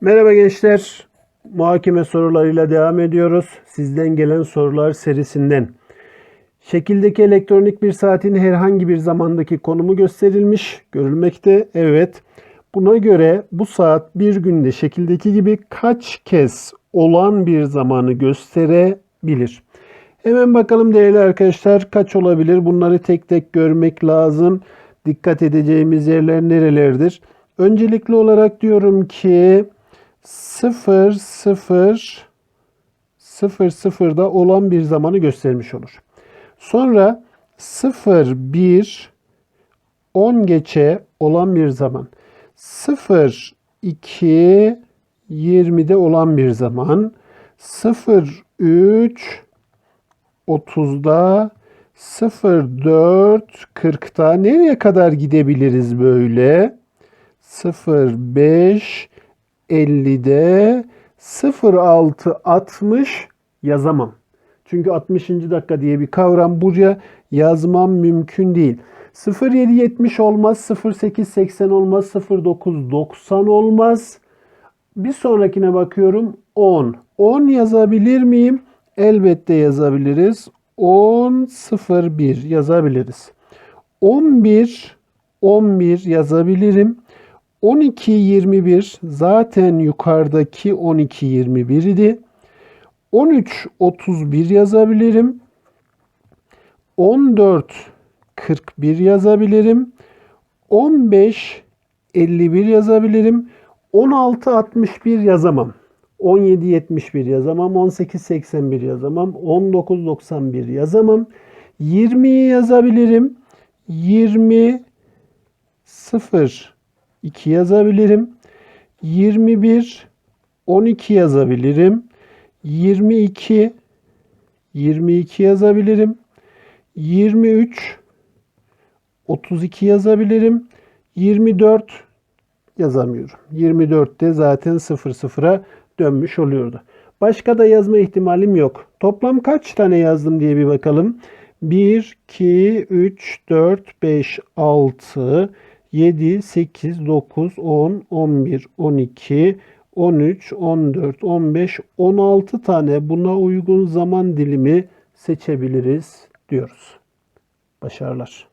Merhaba gençler. Muhakeme sorularıyla devam ediyoruz. Sizden gelen sorular serisinden. Şekildeki elektronik bir saatin herhangi bir zamandaki konumu gösterilmiş, görülmekte. Evet. Buna göre bu saat bir günde şekildeki gibi kaç kez olan bir zamanı gösterebilir? Hemen bakalım değerli arkadaşlar kaç olabilir? Bunları tek tek görmek lazım. Dikkat edeceğimiz yerler nerelerdir? Öncelikli olarak diyorum ki 0 0 0 0'da olan bir zamanı göstermiş olur. Sonra 0 1 10 geçe olan bir zaman. 0 2 20'de olan bir zaman. 0 3 30'da 04 40'ta nereye kadar gidebiliriz böyle? 05 50'de 06 60 yazamam. Çünkü 60. dakika diye bir kavram buraya yazmam mümkün değil. 0770 olmaz, 0880 olmaz, 0990 olmaz. Bir sonrakine bakıyorum 10. 10 yazabilir miyim? Elbette yazabiliriz. 10 01 yazabiliriz. 11 11 yazabilirim. 12 21 zaten yukarıdaki 12 21 idi. 13 31 yazabilirim. 14 41 yazabilirim. 15 51 yazabilirim. 16 61 yazamam. 17 71 yazamam. 18 81 yazamam. 19 91 yazamam. 20'yi yazabilirim. 20 0 2 yazabilirim. 21 12 yazabilirim. 22 22 yazabilirim. 23 32 yazabilirim. 24 yazamıyorum. 24'te zaten 0 0'a dönmüş oluyordu. Başka da yazma ihtimalim yok. Toplam kaç tane yazdım diye bir bakalım. 1, 2, 3, 4, 5, 6, 7, 8, 9, 10, 11, 12, 13, 14, 15, 16 tane buna uygun zaman dilimi seçebiliriz diyoruz. Başarılar.